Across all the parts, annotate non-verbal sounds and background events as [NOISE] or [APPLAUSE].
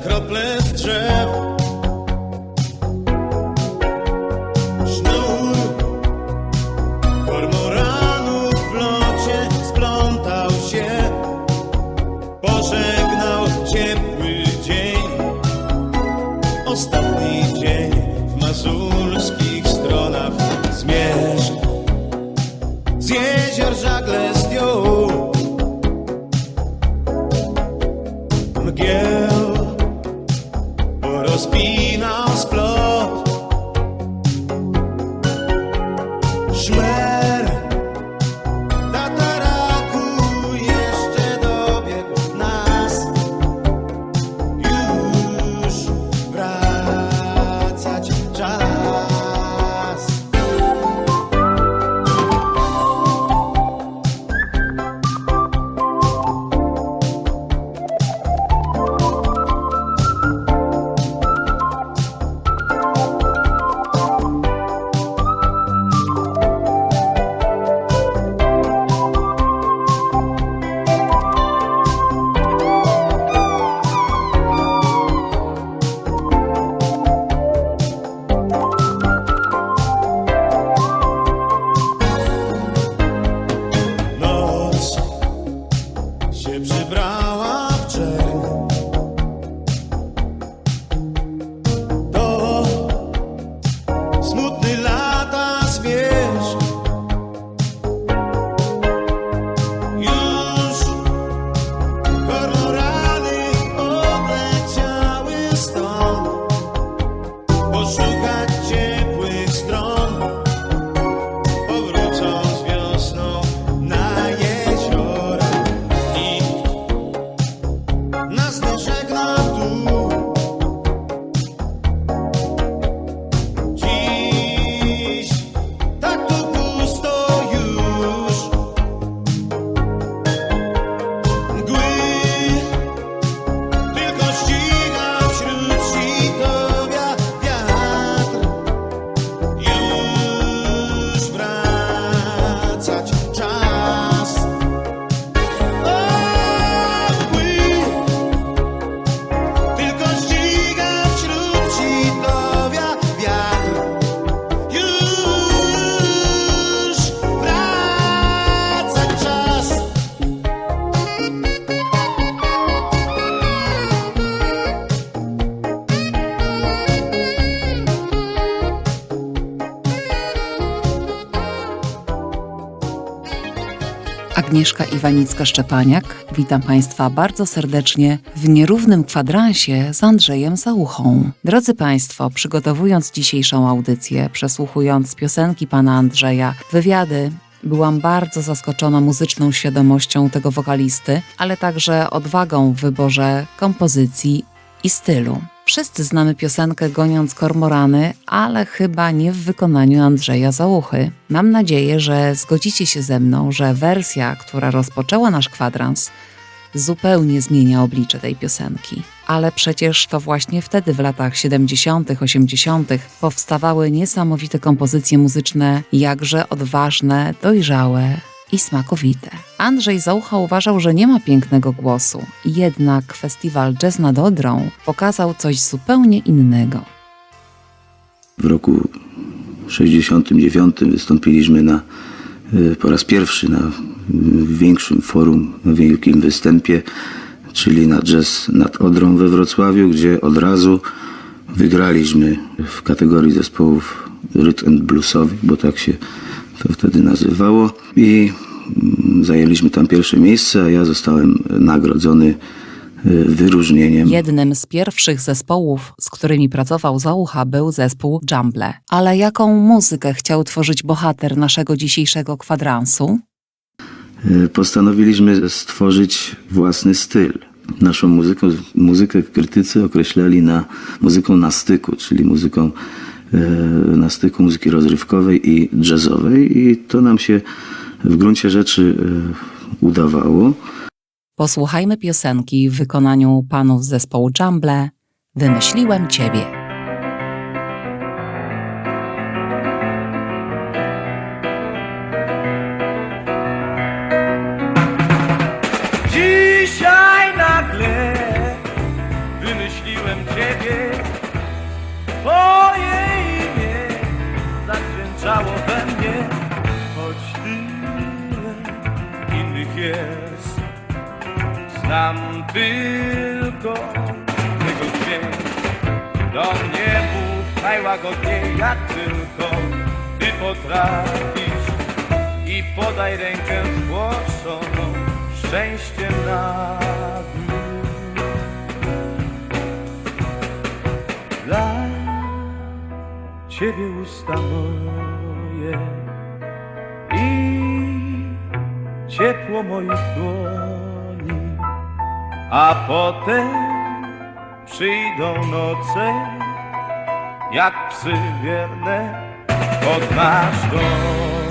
krople z drzew. Agnieszka Iwanicka-Szczepaniak. Witam Państwa bardzo serdecznie w nierównym kwadransie z Andrzejem Załuchą. Drodzy Państwo, przygotowując dzisiejszą audycję, przesłuchując piosenki pana Andrzeja, wywiady, byłam bardzo zaskoczona muzyczną świadomością tego wokalisty, ale także odwagą w wyborze kompozycji i stylu. Wszyscy znamy piosenkę Goniąc Kormorany, ale chyba nie w wykonaniu Andrzeja Załuchy. Mam nadzieję, że zgodzicie się ze mną, że wersja, która rozpoczęła nasz kwadrans, zupełnie zmienia oblicze tej piosenki. Ale przecież to właśnie wtedy, w latach 70., 80., powstawały niesamowite kompozycje muzyczne, jakże odważne, dojrzałe i smakowite. Andrzej Załucha uważał, że nie ma pięknego głosu, jednak festiwal Jazz nad Odrą pokazał coś zupełnie innego. W roku 69 wystąpiliśmy na, y, po raz pierwszy na y, większym forum, na wielkim występie, czyli na Jazz nad Odrą we Wrocławiu, gdzie od razu wygraliśmy w kategorii zespołów and bluesowych, bo tak się to wtedy nazywało i mm, zajęliśmy tam pierwsze miejsce, a ja zostałem nagrodzony y, wyróżnieniem. Jednym z pierwszych zespołów, z którymi pracował Załucha, był zespół Jumble. Ale jaką muzykę chciał tworzyć bohater naszego dzisiejszego kwadransu? E, postanowiliśmy stworzyć własny styl. Naszą muzyką, muzykę krytycy określali na muzyką na styku, czyli muzyką na styku muzyki rozrywkowej i jazzowej i to nam się w gruncie rzeczy e, udawało. Posłuchajmy piosenki w wykonaniu panów zespołu Jumble Wymyśliłem Ciebie. Jest. Znam tylko tego dźwięk Do mnie mów najłagodniej jak tylko Ty potrafisz. I podaj rękę zgłoszoną Szczęście na dół Dla Ciebie usta moje ciepło moich dłoni. A potem przyjdą noce Jak psy wierne pod nasz dom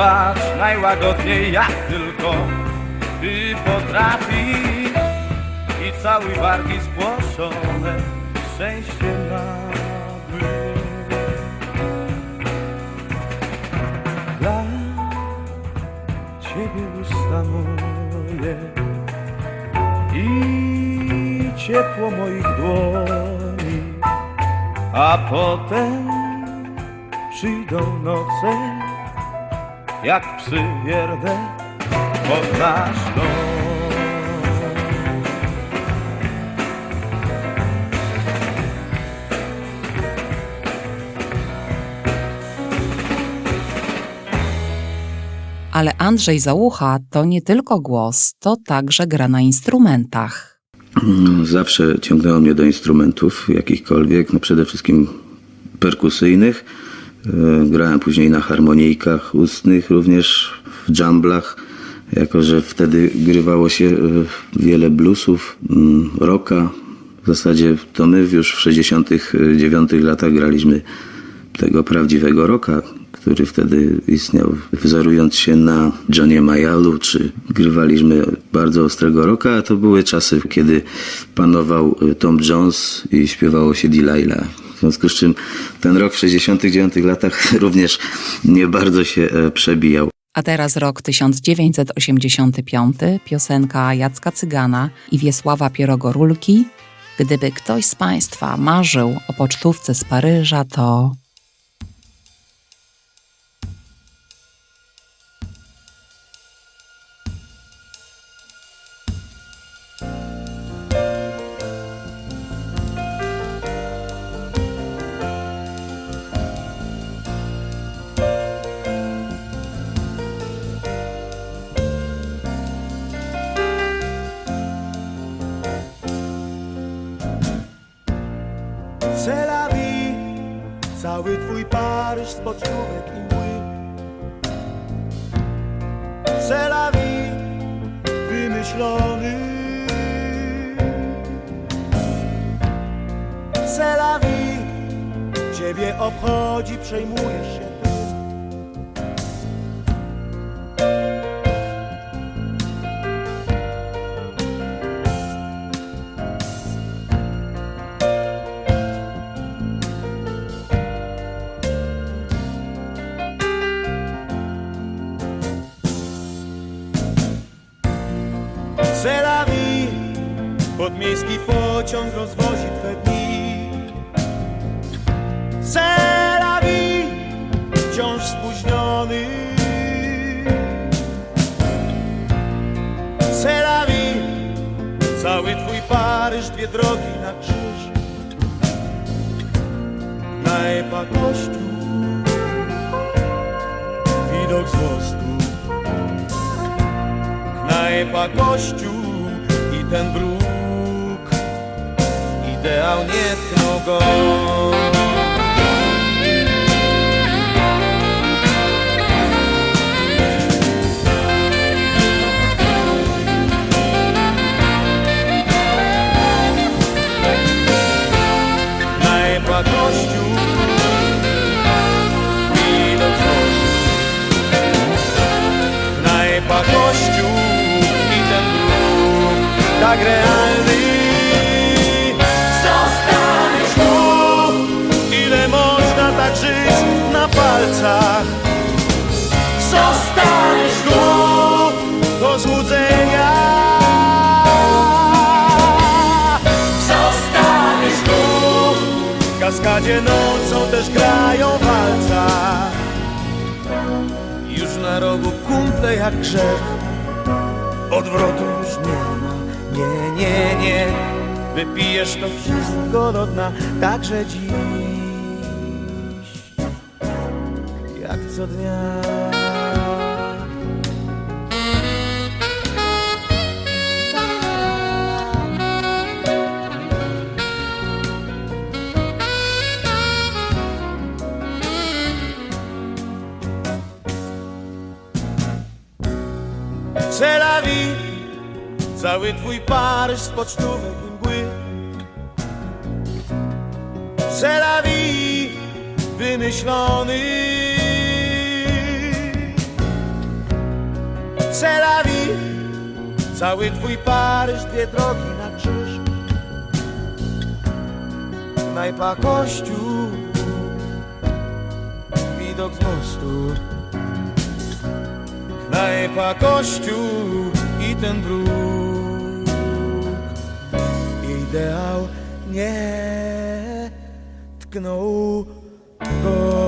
Patrz najłagodniej jak tylko Ty potrafisz i cały wargi spłoszone szczęście nagłe. Dla Ciebie usta moje i ciepło moich dłoni, a potem przyjdą noce jak wierne pod nasz dom. Ale Andrzej Załucha to nie tylko głos, to także gra na instrumentach. No, Zawsze ciągnęło mnie do instrumentów jakichkolwiek, no przede wszystkim perkusyjnych. E, Grałem później na harmonijkach ustnych, również w dżamblach, jako że wtedy grywało się e, wiele bluesów, mm, rocka. W zasadzie to my już w 69 latach graliśmy tego prawdziwego rocka, który wtedy istniał, wzorując się na Johnie Mayalu, czy grywaliśmy bardzo ostrego rocka, a to były czasy, kiedy panował e, Tom Jones i śpiewało się Delilah. W związku z czym ten rok w 69 latach [LAUGHS] również nie bardzo się e, przebijał. A teraz rok 1985, piosenka Jacka Cygana i Wiesława Pierogorulki. Gdyby ktoś z Państwa marzył o pocztówce z Paryża, to cały twój Paryż pocztówek i mły. C'est la vie, wymyślony. C'est la vie, ciebie obchodzi, przejmujesz się Knajpa kościół. Widok z mostu. Knajpa kościół i ten bruk. Ideał nie tknął go Tak realny. Zostaniesz tu. Ile można tak żyć na palcach? Zostaniesz tu. Do złudzenia. Zostaniesz tu. W kaskadzie nocą też grają walca. Już na rogu kumple jak grzech. Odwrotu Nie, nie, nie Wypijesz to wszystko do dna Także dziś Jak co dnia Cały twój Paryż i mgły C'est la vie Wymyślony. C'est la vie Cały twój Paryż Dwie drogi na krzyż. Knajpa kościół Widok z mostu. Knajpa, kościół i ten bruk Ideał nie tknął go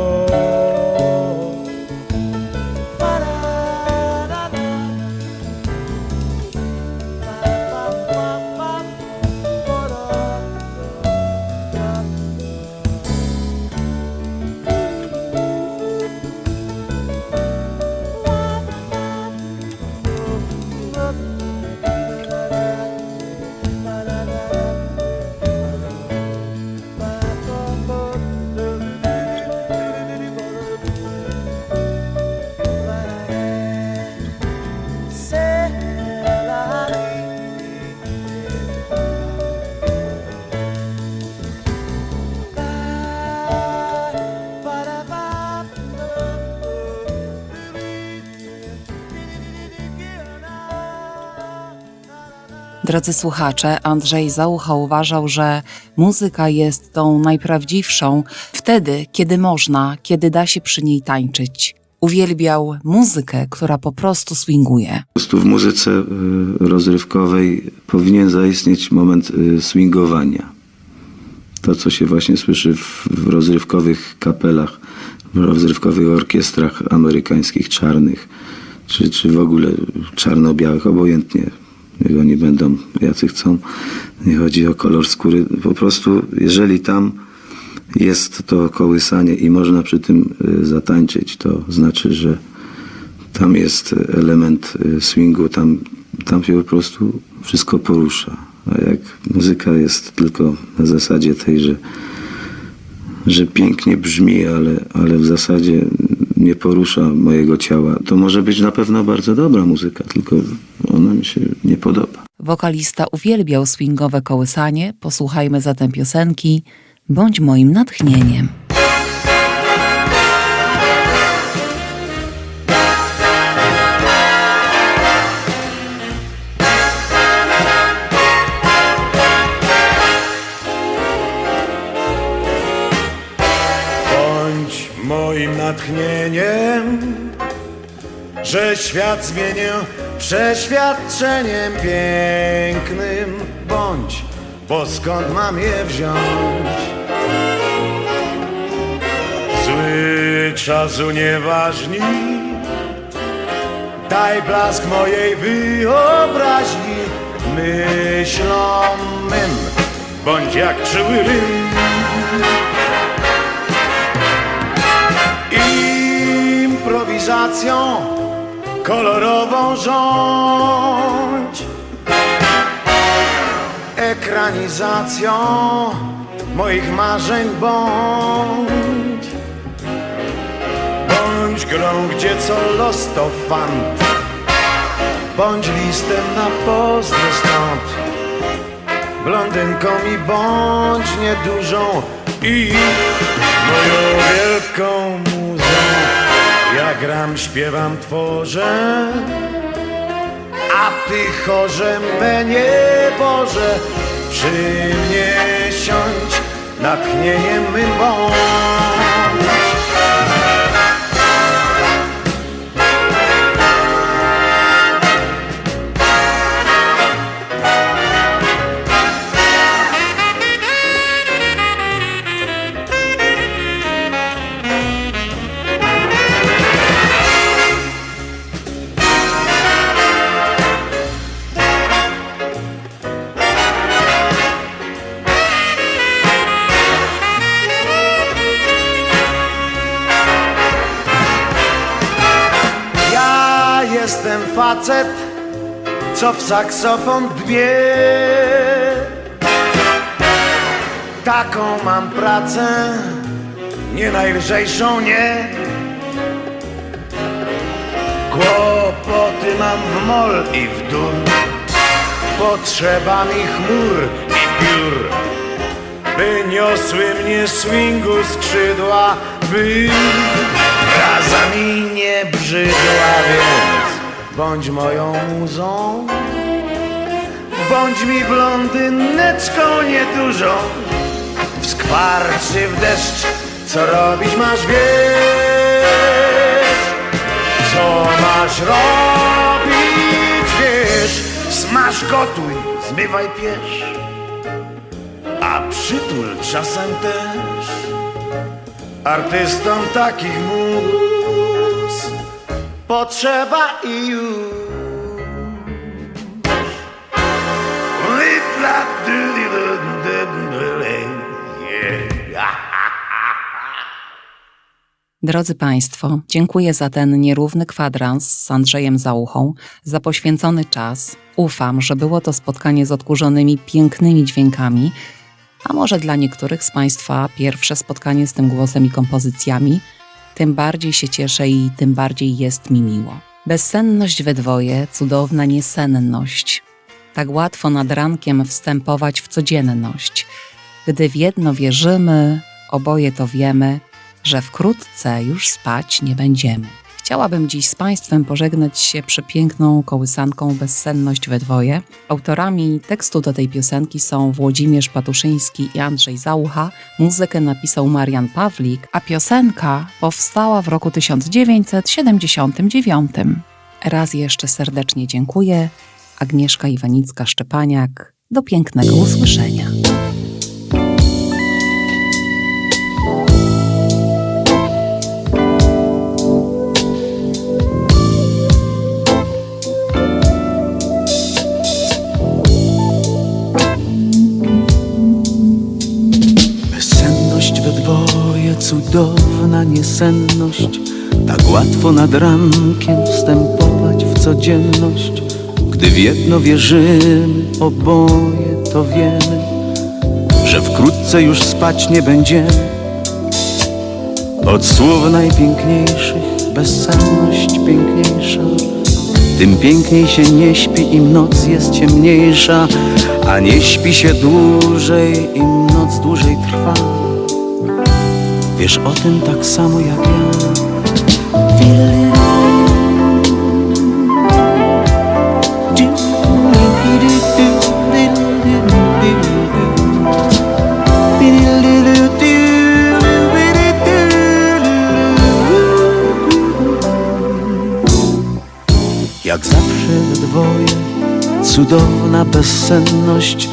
Drodzy słuchacze, Andrzej Załucha uważał, że muzyka jest tą najprawdziwszą wtedy, kiedy można, kiedy da się przy niej tańczyć. Uwielbiał muzykę, która po prostu swinguje. Po prostu w muzyce y, rozrywkowej powinien zaistnieć moment y, swingowania. To, co się właśnie słyszy w, rozrywkowych kapelach, w rozrywkowych orkiestrach amerykańskich, czarnych, czy, czy w ogóle czarno-białych, obojętnie. Niech oni będą jacy chcą. Nie chodzi o kolor skóry. Po prostu, jeżeli tam jest to kołysanie i można przy tym y, zatańczyć, to znaczy, że tam jest element y, swingu, tam, tam się po prostu wszystko porusza. A jak muzyka jest tylko na zasadzie tej, że, że pięknie brzmi, ale, ale w zasadzie nie porusza mojego ciała, to może być na pewno bardzo dobra muzyka, tylko ona mi się nie podoba. Wokalista uwielbiał swingowe kołysanie. Posłuchajmy zatem piosenki Bądź moim natchnieniem. Natchnieniem, że świat zmienię przeświadczeniem pięknym. Bądź, bo skąd mam je wziąć? Zły czasu nieważni, daj blask mojej wyobraźni myślom mym. bądź jak czuły rym. Improwizacją kolorową rządź. Ekranizacją moich marzeń bądź. Bądź grą, gdzie co los to fant. Bądź listem na pozdro stąd. Blondynką mi bądź niedużą I moją wielką Ja gram, śpiewam, tworzę. A ty chorze mnie Boże Przy mnie siądź Natchnieniem mym bądź saksofon dbie. Taką mam pracę, nie najlżejszą, nie. Kłopoty mam w mol i w dur. Potrzeba mi chmur i piór, by niosły mnie swingu skrzydła, by Raza mi nie brzydła, więc bądź moją muzą. Bądź mi blondyneczką niedużą. W skwar czy w deszcz, co robić masz wiesz. Co masz robić wiesz. Smaż gotuj, zmywaj piesz. A przytul czasem też. Artystom takich mus potrzeba i już. Drodzy Państwo, dziękuję za ten nierówny kwadrans z Andrzejem Załuchą, za poświęcony czas. Ufam, że było to spotkanie z odkurzonymi pięknymi dźwiękami, a może dla niektórych z Państwa pierwsze spotkanie z tym głosem i kompozycjami. Tym bardziej się cieszę i tym bardziej jest mi miło. Bezsenność we dwoje, cudowna niesenność. Tak łatwo nad rankiem wstępować w codzienność. Gdy w jedno wierzymy, oboje to wiemy, że wkrótce już spać nie będziemy. Chciałabym dziś z Państwem pożegnać się przepiękną kołysanką Bezsenność we dwoje. Autorami tekstu do tej piosenki są Włodzimierz Patuszyński i Andrzej Załucha. Muzykę napisał Marian Pawlik, a piosenka powstała w roku 1979. Raz jeszcze serdecznie dziękuję. Agnieszka Iwanicka-Szczepaniak. Do pięknego usłyszenia. Cudowna niesenność. Tak łatwo nad rankiem wstępować w codzienność. Gdy w jedno wierzymy, oboje to wiemy Że wkrótce już spać nie będziemy. Od słów najpiękniejszych bezsenność piękniejsza. Tym piękniej się nie śpi, im noc jest ciemniejsza, a nie śpi się dłużej, im noc dłużej trwa. Wiesz o tym tak samo jak ja. Jak zawsze we dwoje, cudowna bezsenność,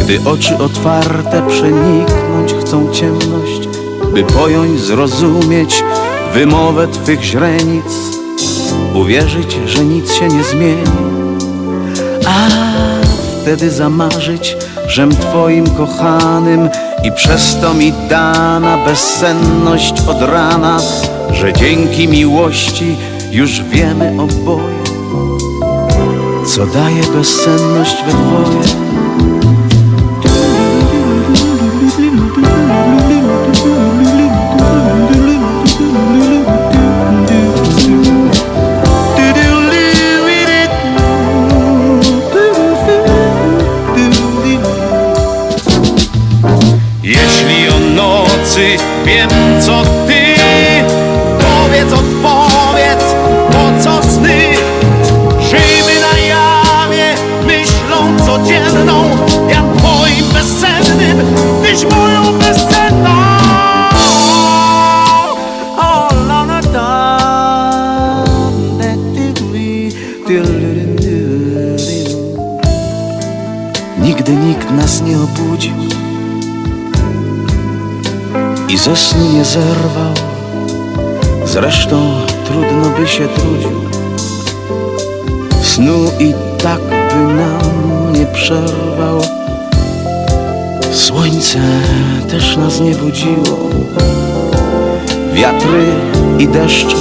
gdy oczy otwarte przeniknąć chcą ciemność, by pojąć, zrozumieć wymowę Twych źrenic, uwierzyć, że nic się nie zmieni, a wtedy zamarzyć żem twoim kochanym i przez to mi dana bezsenność od rana, że dzięki miłości już wiemy oboje, co daje bezsenność we dwoje. Zresztą trudno by się trudził. Snu i tak by nam nie przerwał. Słońce też nas nie budziło. Wiatry i deszcze.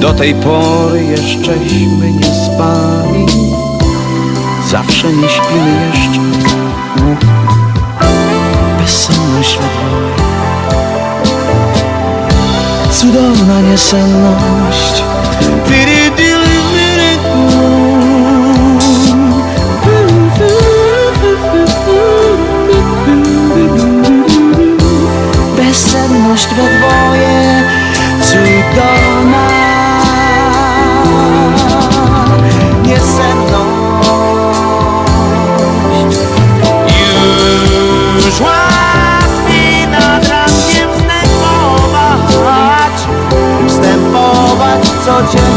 Do tej pory jeszcześmy nie spali. Zawsze nie śpimy jeszcze Bezsenność we Cudowna niesenność Bezsenność we dwoje 我